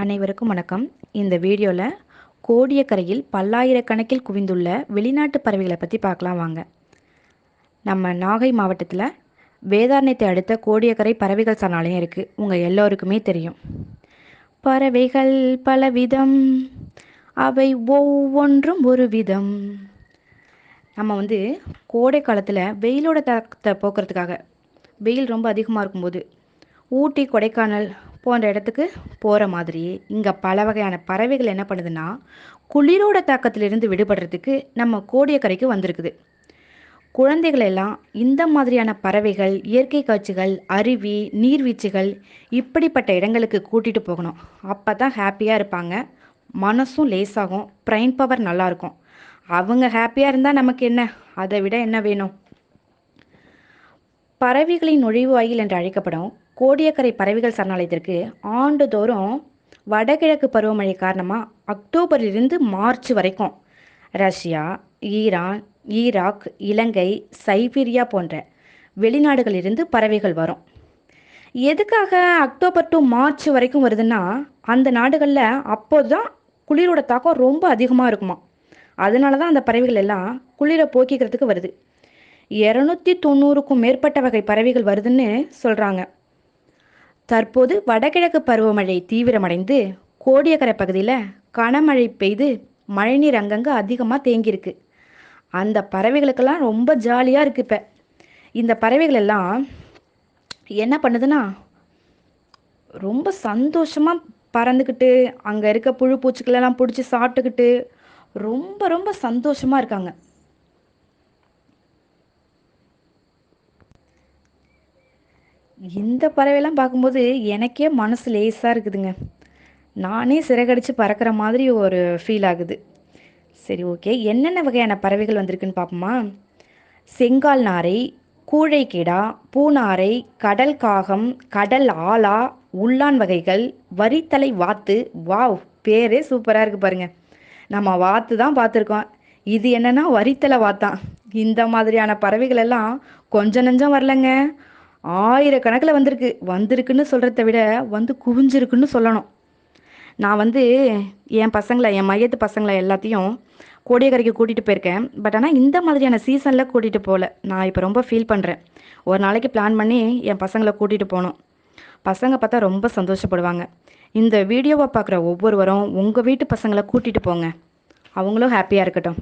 அனைவருக்கும் வணக்கம். இந்த வீடியோவில் கோடியக்கரையில் பல்லாயிரக்கணக்கில் குவிந்துள்ள வெளிநாட்டு பறவைகளை பற்றி பார்க்கலாம் வாங்க. நம்ம நாகை மாவட்டத்தில் வேதாரண்யத்தை அடுத்த கோடியக்கரை பறவைகள் சரணாலயம் இருக்குது உங்கள் எல்லோருக்குமே தெரியும். பறவைகள் பல விதம் அவை ஒவ்வொன்றும் ஒரு விதம். நம்ம வந்து கோடை காலத்தில் வெயிலோட தாக்கத்தை போக்குறதுக்காக வெயில் ரொம்ப அதிகமாக இருக்கும்போது ஊட்டி கொடைக்கானல் போன்ற இடத்துக்கு போகிற மாதிரி இங்கே பல வகையான பறவைகள் என்ன பண்ணுதுன்னா குளிரோட தாக்கத்திலிருந்து விடுபடுறதுக்கு நம்ம கோடியக்கரைக்கு வந்திருக்குது. குழந்தைகள் எல்லாம் இந்த மாதிரியான பறவைகள் இயற்கை காட்சிகள் அருவி நீர்வீழ்ச்சிகள் இப்படிப்பட்ட இடங்களுக்கு கூட்டிகிட்டு போகணும். அப்போ தான் ஹாப்பியாக இருப்பாங்க. மனசும் லேசாகும். பிரைன் பவர் நல்லாயிருக்கும் அவங்க ஹாப்பியாக இருந்தால் நமக்கு என்ன? அதை விட என்ன வேணும்? பறவைகளின் நுழைவாயில் என்று அழைக்கப்படும் கோடியக்கரை பறவைகள் சரணாலயத்திற்கு ஆண்டுதோறும் வடகிழக்கு பருவமழை காரணமாக அக்டோபரிலிருந்து மார்ச் வரைக்கும். Russia Iran Iraq Ilangai Siberia போன்ற வெளிநாடுகளிலிருந்து பறவைகள் வரும். எதுக்காக அக்டோபர் டு மார்ச் வரைக்கும் வருதுன்னா அந்த நாடுகளில் அப்போது தான் குளிரோட தாக்கம் ரொம்ப அதிகமாக இருக்குமா. அதனால தான் அந்த பறவைகள் எல்லாம் குளிரை போக்கிக்கிறதுக்கு வருது. இரநூத்தி தொண்ணூறுக்கும் மேற்பட்ட வகை பறவைகள் வருதுன்னு சொல்கிறாங்க தற்போது வடகிழக்கு பருவமழை தீவிரமடைந்து கோடியக்கரை பகுதியில் கனமழை பெய்து மழைநீர் அங்கங்கே அதிகமாக தேங்கியிருக்கு. அந்த பறவைகளுக்கெல்லாம் ரொம்ப ஜாலியாக இருக்குது இப்போ. இந்த பறவைகள் எல்லாம் என்ன பண்ணுதுன்னா ரொம்ப சந்தோஷமாக பறந்துக்கிட்டு அங்கே இருக்க புழு பூச்சிகளெல்லாம் பிடிச்சி சாப்பிட்டுக்கிட்டு ரொம்ப ரொம்ப சந்தோஷமாக இருக்காங்க. இந்த பறவைலாம் பார்க்கும்போது எனக்கே மனசு லேசாக இருக்குதுங்க. நானே சிறகடிச்சு பறக்கிற மாதிரி ஒரு ஃபீல் ஆகுது. சரி ஓகே என்னென்ன வகையான பறவைகள் வந்திருக்குன்னு பார்ப்போமா? செங்கால் நாரை கூழைக்கிடா பூநாரை கடல் காகம் கடல் ஆலா உள்ளான் வகைகள் வரித்தலை வாத்து. வாவ்! பேரே சூப்பராக இருக்குது பாருங்க. நம்ம வாத்து தான் பார்த்துருக்கோம். இது என்னன்னா வரித்தலை வாத்தான் இந்த மாதிரியான பறவைகள் எல்லாம் கொஞ்சம் நஞ்சம் வரலங்க. ஆயிரக்கணக்கில் வந்திருக்கு. வந்திருக்குன்னு சொல்கிறத விட வந்து குவிஞ்சிருக்குன்னு சொல்லணும். நான் வந்து என் பசங்களை என் மையத்து பசங்களை எல்லாத்தையும் கோடியக்கரைக்கு கூட்டிகிட்டு போயிருக்கேன். பட் ஆனால் இந்த மாதிரியான சீசனில் கூட்டிகிட்டு போகல. நான் இப்போ ரொம்ப ஃபீல் பண்ணுறேன் ஒரு நாளைக்கு பிளான் பண்ணி என் பசங்களை கூட்டிகிட்டு போகணும். பசங்க பார்த்தா ரொம்ப சந்தோஷப்படுவாங்க. இந்த வீடியோவை பார்க்குற ஒவ்வொருவரும் உங்கள் வீட்டு பசங்களை கூட்டிகிட்டு போங்க. அவங்களும் ஹாப்பியாக இருக்கட்டும்.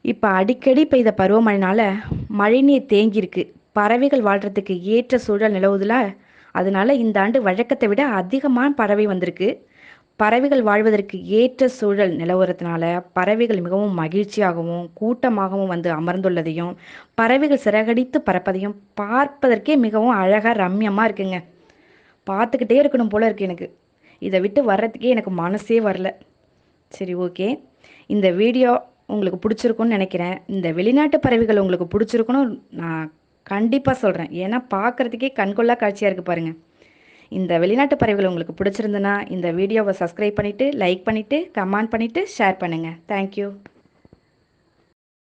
இப்போ அடிக்கடி பெய்த பருவமழைனால மழைநீர் தேங்கியிருக்கு. பறவைகள் வாழ்கிறதுக்கு ஏற்ற சூழல் நிலவுதுல? அதனால இந்த ஆண்டு வழக்கத்தை விட அதிகமான பறவை வந்திருக்கு. பறவைகள் வாழ்வதற்கு ஏற்ற சூழல் நிலவுறதுனால பறவைகள் மிகவும் மகிழ்ச்சியாகவும் கூட்டமாகவும் வந்து அமர்ந்துள்ளதையும் பறவைகள் சிறகடித்து பறப்பதையும் பார்ப்பதற்கே மிகவும் அழகாக ரம்யமாக இருக்குங்க. பார்த்துக்கிட்டே இருக்கணும் போல இருக்கு எனக்கு. இதை விட்டு வர்றதுக்கே எனக்கு மனசே வரல. சரி ஓகே. இந்த வீடியோ உங்களுக்கு பிடிச்சிருக்குன்னு நினைக்கிறேன். இந்த வெளிநாட்டு பறவைகள் உங்களுக்கு பிடிச்சிருக்குன்னு நான் கண்டிப்பாக சொல்கிறேன் ஏன்னா பார்க்குறதுக்கே கண்கொள்ளா காட்சியாக இருக்குது பாருங்கள் இந்த வெளிநாட்டு பறவைகள் உங்களுக்கு பிடிச்சிருந்துன்னா இந்த வீடியோவை சப்ஸ்கிரைப் பண்ணிவிட்டு லைக் பண்ணிவிட்டு கமெண்ட் பண்ணிவிட்டு ஷேர் பண்ணுங்கள் தேங்க்யூ